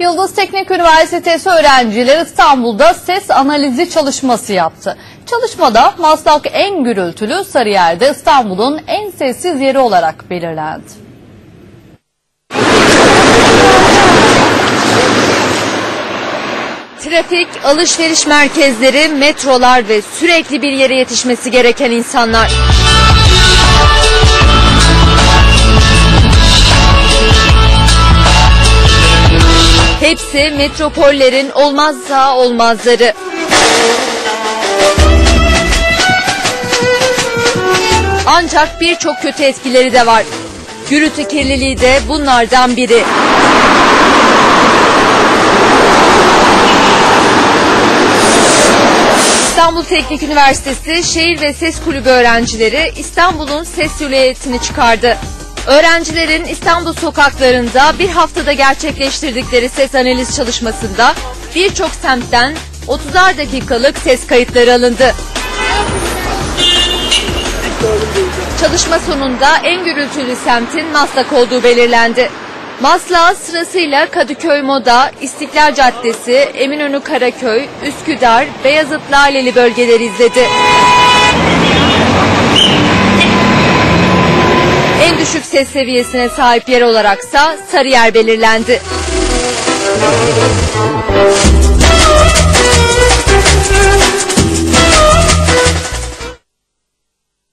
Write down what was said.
Yıldız Teknik Üniversitesi öğrencileri İstanbul'da ses analizi çalışması yaptı. Çalışmada Maslak en gürültülü Sarıyer'de İstanbul'un en sessiz yeri olarak belirlendi. Trafik, alışveriş merkezleri, metrolar ve sürekli bir yere yetişmesi gereken insanlar. Hepsi metropollerin olmazsa olmazları. Ancak birçok kötü etkileri de var. Gürültü kirliliği de bunlardan biri. İstanbul Teknik Üniversitesi Şehir ve Ses Kulübü öğrencileri İstanbul'un ses silüetini çıkardı. Öğrencilerin İstanbul sokaklarında bir haftada gerçekleştirdikleri ses analiz çalışmasında birçok semtten 30'ar dakikalık ses kayıtları alındı. Çalışma sonunda en gürültülü semtin Maslak olduğu belirlendi. Maslak sırasıyla Kadıköy Moda, İstiklal Caddesi, Eminönü Karaköy, Üsküdar, Beyazıt Laleli bölgeleri izledi. Düşük ses seviyesine sahip yer olaraksa Sarıyer belirlendi.